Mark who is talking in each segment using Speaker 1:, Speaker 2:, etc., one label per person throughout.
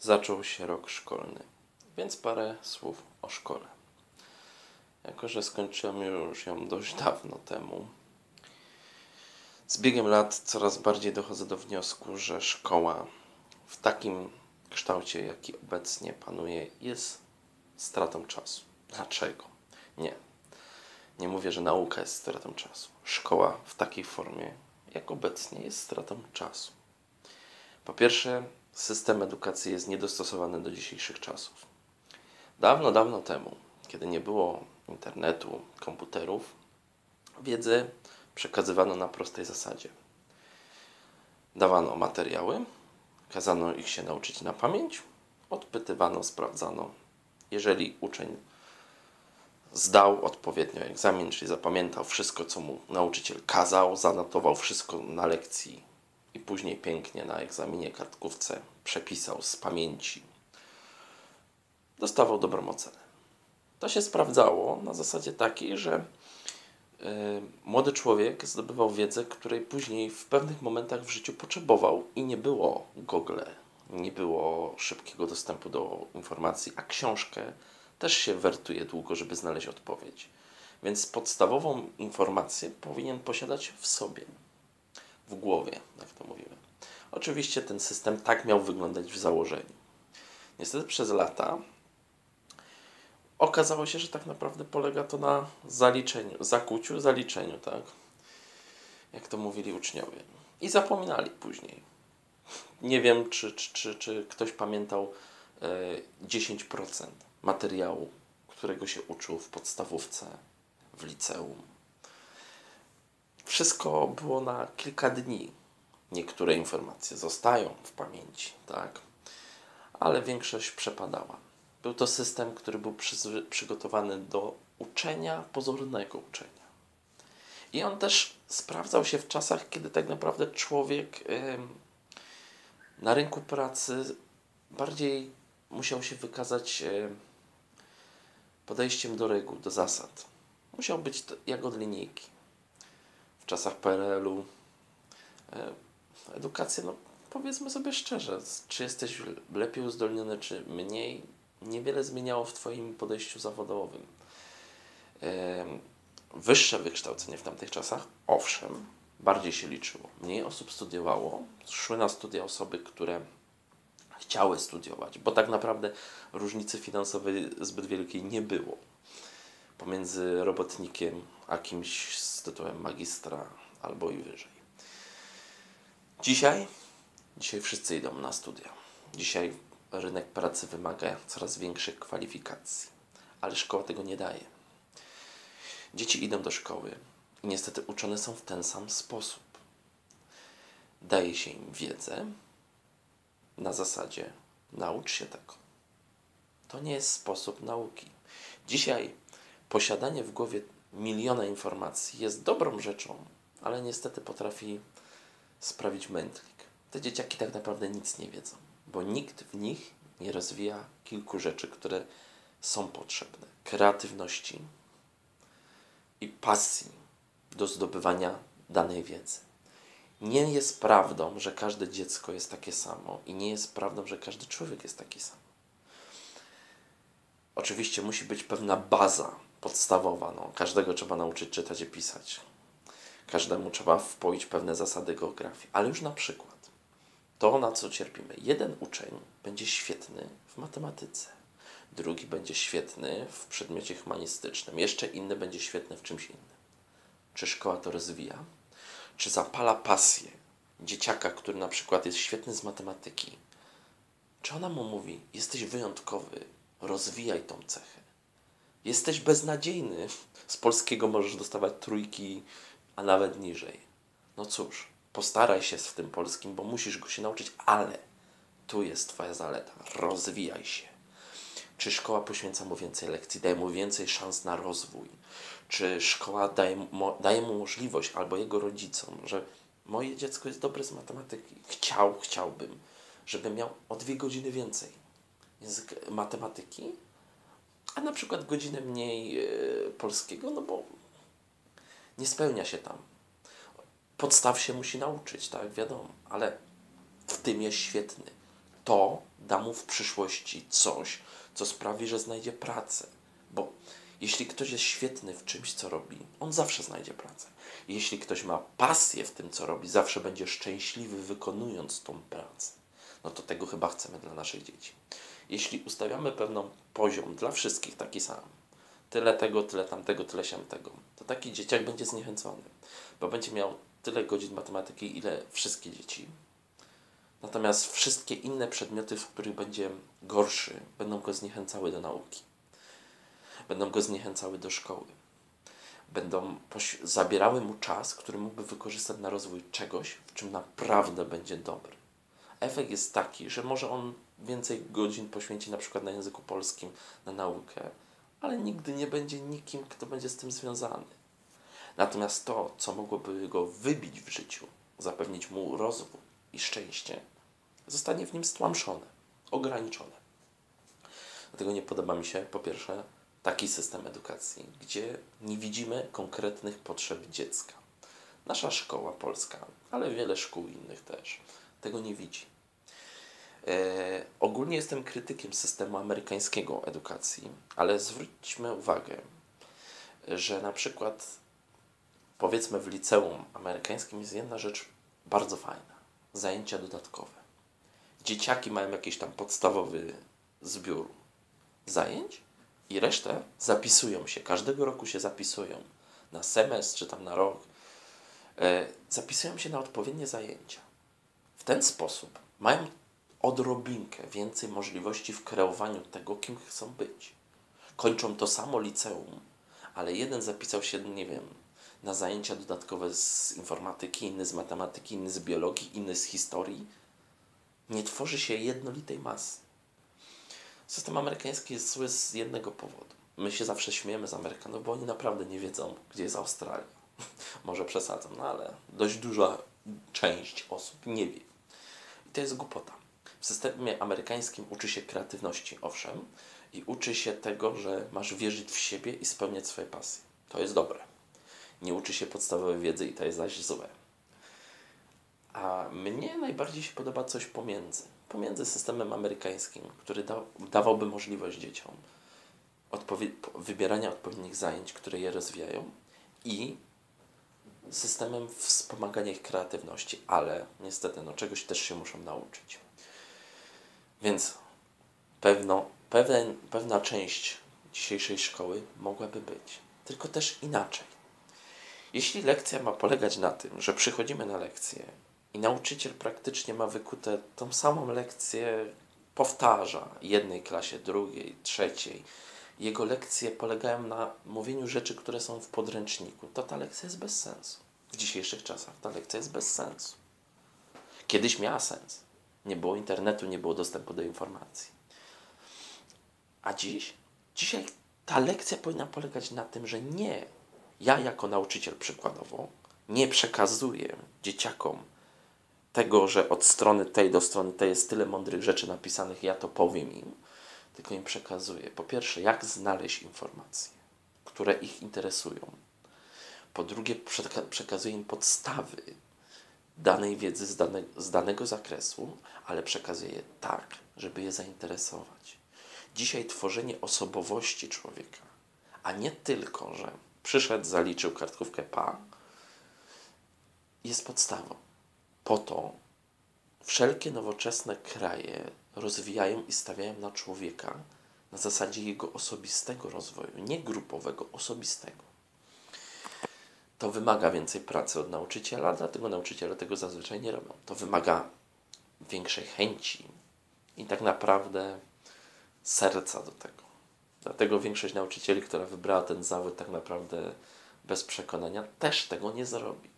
Speaker 1: zaczął się rok szkolny, więc parę słów o szkole. Jako, że skończyłem już ją dość dawno temu, z biegiem lat coraz bardziej dochodzę do wniosku, że szkoła w takim kształcie, jaki obecnie panuje, jest stratą czasu. Dlaczego? Nie. Nie mówię, że nauka jest stratą czasu. Szkoła w takiej formie, jak obecnie, jest stratą czasu. Po pierwsze, system edukacji jest niedostosowany do dzisiejszych czasów. Dawno, dawno temu, kiedy nie było internetu, komputerów, wiedzę przekazywano na prostej zasadzie. Dawano materiały, kazano ich się nauczyć na pamięć, odpytywano, sprawdzano. Jeżeli uczeń zdał odpowiednio egzamin, czyli zapamiętał wszystko, co mu nauczyciel kazał, zanotował wszystko na lekcji i później pięknie na egzaminie kartkówce przepisał z pamięci, dostawał dobrą ocenę. To się sprawdzało na zasadzie takiej, że y, młody człowiek zdobywał wiedzę, której później w pewnych momentach w życiu potrzebował i nie było Google, nie było szybkiego dostępu do informacji, a książkę też się wertuje długo, żeby znaleźć odpowiedź. Więc podstawową informację powinien posiadać w sobie, w głowie. Oczywiście ten system tak miał wyglądać w założeniu. Niestety przez lata okazało się, że tak naprawdę polega to na zaliczeniu, zakuciu, zaliczeniu, tak? Jak to mówili uczniowie. I zapominali później. Nie wiem, czy, czy, czy, czy ktoś pamiętał e, 10% materiału, którego się uczył w podstawówce, w liceum. Wszystko było na kilka dni. Niektóre informacje zostają w pamięci, tak? Ale większość przepadała. Był to system, który był przygotowany do uczenia, pozornego uczenia. I on też sprawdzał się w czasach, kiedy tak naprawdę człowiek na rynku pracy bardziej musiał się wykazać podejściem do reguł, do zasad. Musiał być jak od linijki. W czasach PRL-u edukacja, no powiedzmy sobie szczerze, czy jesteś lepiej uzdolniony, czy mniej, niewiele zmieniało w Twoim podejściu zawodowym. Wyższe wykształcenie w tamtych czasach, owszem, bardziej się liczyło. Mniej osób studiowało, szły na studia osoby, które chciały studiować, bo tak naprawdę różnicy finansowej zbyt wielkiej nie było pomiędzy robotnikiem a kimś z tytułem magistra albo i wyżej. Dzisiaj, dzisiaj wszyscy idą na studia. Dzisiaj rynek pracy wymaga coraz większych kwalifikacji, ale szkoła tego nie daje. Dzieci idą do szkoły i niestety uczone są w ten sam sposób. Daje się im wiedzę na zasadzie naucz się tego. To nie jest sposób nauki. Dzisiaj posiadanie w głowie miliona informacji jest dobrą rzeczą, ale niestety potrafi sprawić mętlik. Te dzieciaki tak naprawdę nic nie wiedzą bo nikt w nich nie rozwija kilku rzeczy, które są potrzebne: kreatywności i pasji do zdobywania danej wiedzy. Nie jest prawdą, że każde dziecko jest takie samo, i nie jest prawdą, że każdy człowiek jest taki sam. Oczywiście musi być pewna baza podstawowa. No, każdego trzeba nauczyć czytać i pisać. Każdemu trzeba wpoić pewne zasady geografii, ale już na przykład to, na co cierpimy. Jeden uczeń będzie świetny w matematyce, drugi będzie świetny w przedmiocie humanistycznym, jeszcze inny będzie świetny w czymś innym. Czy szkoła to rozwija? Czy zapala pasję dzieciaka, który na przykład jest świetny z matematyki? Czy ona mu mówi: Jesteś wyjątkowy, rozwijaj tą cechę? Jesteś beznadziejny, z polskiego możesz dostawać trójki, a nawet niżej. No cóż, postaraj się z tym polskim, bo musisz go się nauczyć, ale tu jest Twoja zaleta. Rozwijaj się. Czy szkoła poświęca mu więcej lekcji, daje mu więcej szans na rozwój? Czy szkoła daje mu, daje mu możliwość albo jego rodzicom, że moje dziecko jest dobre z matematyki. Chciał, chciałbym, żeby miał o dwie godziny więcej język matematyki, a na przykład godzinę mniej yy, polskiego, no bo nie spełnia się tam podstaw się musi nauczyć, tak, wiadomo, ale w tym jest świetny. to da mu w przyszłości coś, co sprawi, że znajdzie pracę. Bo jeśli ktoś jest świetny w czymś, co robi, on zawsze znajdzie pracę. Jeśli ktoś ma pasję w tym, co robi, zawsze będzie szczęśliwy wykonując tą pracę. No to tego chyba chcemy dla naszych dzieci. Jeśli ustawiamy pewną poziom dla wszystkich taki sam, tyle tego, tyle tamtego, tyle siamtego, to taki dzieciak będzie zniechęcony, bo będzie miał tyle godzin matematyki, ile wszystkie dzieci. Natomiast wszystkie inne przedmioty, w których będzie gorszy, będą go zniechęcały do nauki. Będą go zniechęcały do szkoły. Będą zabierały mu czas, który mógłby wykorzystać na rozwój czegoś, w czym naprawdę będzie dobry. Efekt jest taki, że może on więcej godzin poświęci na przykład na języku polskim, na naukę, ale nigdy nie będzie nikim, kto będzie z tym związany. Natomiast to, co mogłoby go wybić w życiu, zapewnić mu rozwój i szczęście, zostanie w nim stłamszone, ograniczone. Dlatego nie podoba mi się, po pierwsze, taki system edukacji, gdzie nie widzimy konkretnych potrzeb dziecka. Nasza szkoła polska, ale wiele szkół innych też, tego nie widzi. E, ogólnie jestem krytykiem systemu amerykańskiego edukacji, ale zwróćmy uwagę, że na przykład powiedzmy w liceum amerykańskim jest jedna rzecz bardzo fajna. Zajęcia dodatkowe. Dzieciaki mają jakiś tam podstawowy zbiór zajęć i resztę zapisują się. Każdego roku się zapisują na semestr czy tam na rok. E, zapisują się na odpowiednie zajęcia. W ten sposób mają odrobinkę więcej możliwości w kreowaniu tego, kim chcą być. Kończą to samo liceum, ale jeden zapisał się, nie wiem, na zajęcia dodatkowe z informatyki, inny z matematyki, inny z biologii, inny z historii. Nie tworzy się jednolitej masy. System amerykański jest zły z jednego powodu. My się zawsze śmiejemy z Amerykanów, bo oni naprawdę nie wiedzą, gdzie jest Australia. Może przesadzam, no ale dość duża część osób nie wie. I to jest głupota. W systemie amerykańskim uczy się kreatywności, owszem, i uczy się tego, że masz wierzyć w siebie i spełniać swoje pasje. To jest dobre. Nie uczy się podstawowej wiedzy i to jest zaś złe. A mnie najbardziej się podoba coś pomiędzy. Pomiędzy systemem amerykańskim, który da, dawałby możliwość dzieciom odpowie- wybierania odpowiednich zajęć, które je rozwijają, i systemem wspomagania ich kreatywności, ale niestety no, czegoś też się muszą nauczyć. Więc pewno, pewien, pewna część dzisiejszej szkoły mogłaby być, tylko też inaczej. Jeśli lekcja ma polegać na tym, że przychodzimy na lekcję i nauczyciel praktycznie ma wykute tą samą lekcję, powtarza jednej klasie, drugiej, trzeciej, jego lekcje polegają na mówieniu rzeczy, które są w podręczniku, to ta lekcja jest bez sensu. W dzisiejszych czasach ta lekcja jest bez sensu. Kiedyś miała sens. Nie było internetu, nie było dostępu do informacji. A dziś? Dzisiaj ta lekcja powinna polegać na tym, że nie ja jako nauczyciel przykładowo nie przekazuję dzieciakom tego, że od strony tej do strony tej jest tyle mądrych rzeczy napisanych, ja to powiem im, tylko im przekazuję. Po pierwsze, jak znaleźć informacje, które ich interesują. Po drugie, przekazuję im podstawy danej wiedzy z, dane, z danego zakresu, ale przekazuję je tak, żeby je zainteresować. Dzisiaj tworzenie osobowości człowieka, a nie tylko, że przyszedł, zaliczył kartkówkę PA, jest podstawą. Po to wszelkie nowoczesne kraje rozwijają i stawiają na człowieka na zasadzie jego osobistego rozwoju, nie grupowego, osobistego. To wymaga więcej pracy od nauczyciela, dlatego nauczyciele tego zazwyczaj nie robią. To wymaga większej chęci i tak naprawdę serca do tego. Dlatego większość nauczycieli, która wybrała ten zawód tak naprawdę bez przekonania, też tego nie zrobi.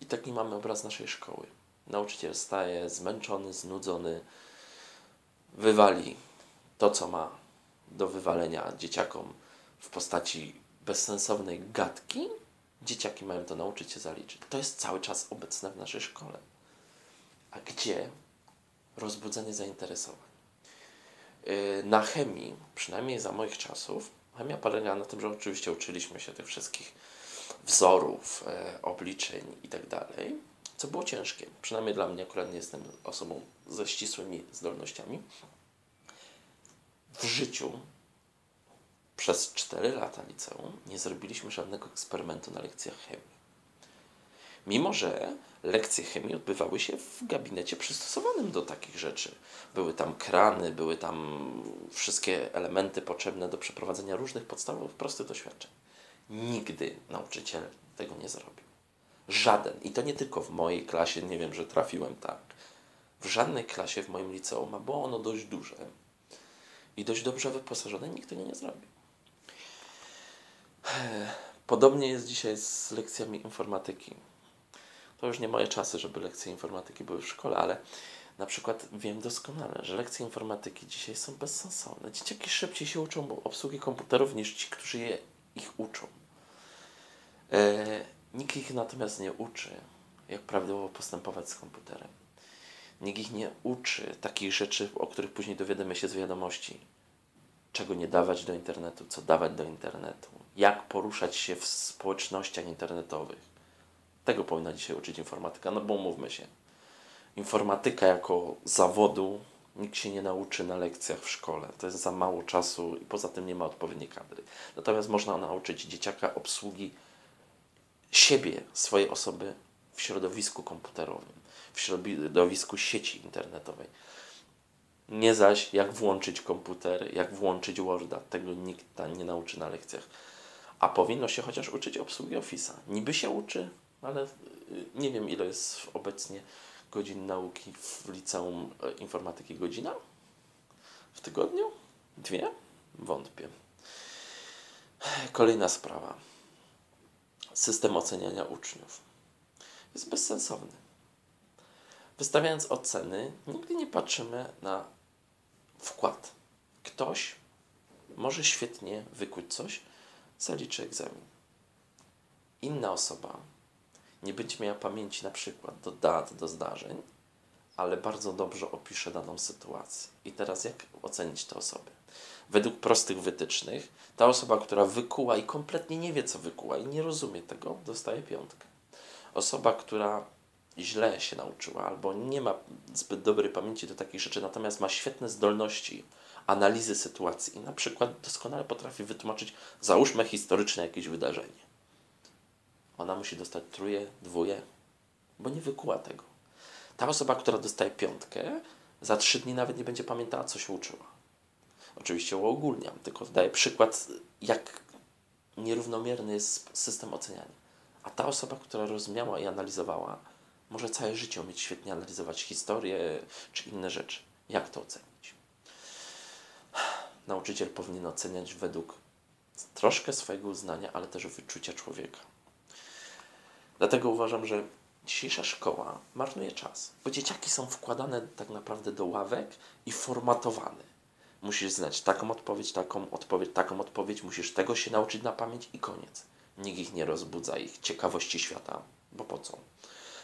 Speaker 1: I taki mamy obraz naszej szkoły. Nauczyciel staje zmęczony, znudzony, wywali to, co ma do wywalenia dzieciakom w postaci bezsensownej gadki. Dzieciaki mają to nauczyć się zaliczyć. To jest cały czas obecne w naszej szkole. A gdzie rozbudzenie zainteresowań? Y, na chemii, przynajmniej za moich czasów, chemia polega na tym, że oczywiście uczyliśmy się tych wszystkich wzorów, e, obliczeń i tak dalej. co było ciężkie. Przynajmniej dla mnie, akurat nie jestem osobą ze ścisłymi zdolnościami. W życiu przez 4 lata liceum nie zrobiliśmy żadnego eksperymentu na lekcjach chemii. Mimo, że lekcje chemii odbywały się w gabinecie przystosowanym do takich rzeczy. Były tam krany, były tam wszystkie elementy potrzebne do przeprowadzenia różnych podstawowych, prostych doświadczeń. Nigdy nauczyciel tego nie zrobił. Żaden. I to nie tylko w mojej klasie, nie wiem, że trafiłem tak. W żadnej klasie w moim liceum, a było ono dość duże i dość dobrze wyposażone, nikt tego nie zrobił. Podobnie jest dzisiaj z lekcjami informatyki. To już nie moje czasy, żeby lekcje informatyki były w szkole, ale na przykład wiem doskonale, że lekcje informatyki dzisiaj są bezsensowne. Dzieciaki szybciej się uczą obsługi komputerów niż ci, którzy je, ich uczą. E, nikt ich natomiast nie uczy, jak prawidłowo postępować z komputerem. Nikt ich nie uczy takich rzeczy, o których później dowiadamy się z wiadomości. Czego nie dawać do internetu, co dawać do internetu, jak poruszać się w społecznościach internetowych. Tego powinna dzisiaj uczyć informatyka, no bo mówmy się. Informatyka jako zawodu nikt się nie nauczy na lekcjach w szkole. To jest za mało czasu i poza tym nie ma odpowiedniej kadry. Natomiast można nauczyć dzieciaka obsługi siebie, swojej osoby w środowisku komputerowym, w środowisku sieci internetowej. Nie zaś jak włączyć komputer, jak włączyć Worda. Tego nikt nie nauczy na lekcjach. A powinno się chociaż uczyć obsługi Office'a. Niby się uczy, ale y, nie wiem ile jest obecnie godzin nauki w liceum e, informatyki godzina w tygodniu? Dwie? Wątpię. Kolejna sprawa. System oceniania uczniów jest bezsensowny. Wystawiając oceny, nigdy nie patrzymy na wkład. Ktoś może świetnie wykuć coś, zaliczy egzamin. Inna osoba nie będzie miała pamięci na przykład do dat, do zdarzeń, ale bardzo dobrze opisze daną sytuację. I teraz jak ocenić tę osobę? Według prostych wytycznych, ta osoba, która wykuła i kompletnie nie wie, co wykuła i nie rozumie tego, dostaje piątkę. Osoba, która źle się nauczyła albo nie ma zbyt dobrej pamięci do takich rzeczy, natomiast ma świetne zdolności analizy sytuacji i na przykład doskonale potrafi wytłumaczyć, załóżmy historyczne jakieś wydarzenie ona musi dostać truje, dwóje, bo nie wykuła tego. Ta osoba, która dostaje piątkę, za trzy dni nawet nie będzie pamiętała, co się uczyła. Oczywiście uogólniam, tylko daję przykład, jak nierównomierny jest system oceniania. A ta osoba, która rozumiała i analizowała, może całe życie umieć świetnie analizować historię czy inne rzeczy. Jak to ocenić? Nauczyciel powinien oceniać według troszkę swojego uznania, ale też wyczucia człowieka. Dlatego uważam, że dzisiejsza szkoła marnuje czas, bo dzieciaki są wkładane tak naprawdę do ławek i formatowane. Musisz znać taką odpowiedź, taką odpowiedź, taką odpowiedź, musisz tego się nauczyć na pamięć i koniec. Nikt ich nie rozbudza, ich ciekawości świata, bo po co?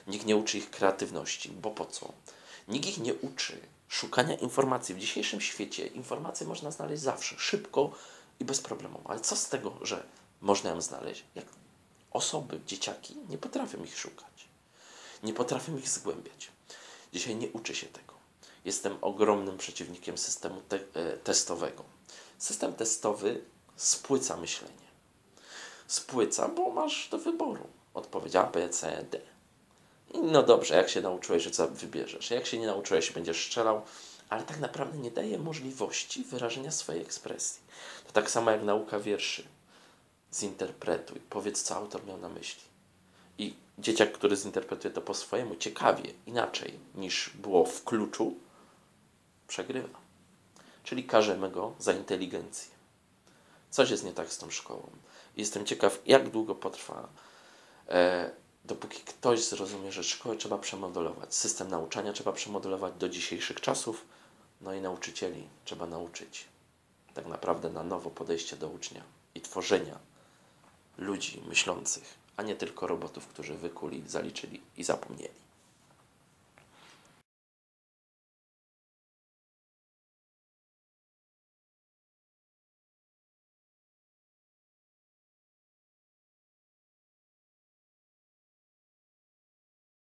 Speaker 1: Nikt nie uczy ich kreatywności, bo po co? Nikt ich nie uczy szukania informacji. W dzisiejszym świecie informacje można znaleźć zawsze, szybko i bez problemu. Ale co z tego, że można ją znaleźć, jak osoby, dzieciaki, nie potrafią ich szukać. Nie potrafią ich zgłębiać. Dzisiaj nie uczy się tego. Jestem ogromnym przeciwnikiem systemu te e, testowego. System testowy spłyca myślenie. Spłyca, bo masz do wyboru odpowiedź A, B, C, D. No dobrze, jak się nauczyłeś, że co wybierzesz. Jak się nie nauczyłeś, będziesz strzelał, ale tak naprawdę nie daje możliwości wyrażenia swojej ekspresji. To tak samo jak nauka wierszy zinterpretuj, powiedz, co autor miał na myśli. I dzieciak, który zinterpretuje to po swojemu, ciekawie, inaczej niż było w kluczu, przegrywa. Czyli karzemy go za inteligencję. Coś jest nie tak z tą szkołą. Jestem ciekaw, jak długo potrwa, e, dopóki ktoś zrozumie, że szkołę trzeba przemodelować, system nauczania trzeba przemodelować do dzisiejszych czasów, no i nauczycieli trzeba nauczyć tak naprawdę na nowo podejście do ucznia i tworzenia ludzi myślących, a nie tylko robotów, którzy wykuli, zaliczyli i zapomnieli.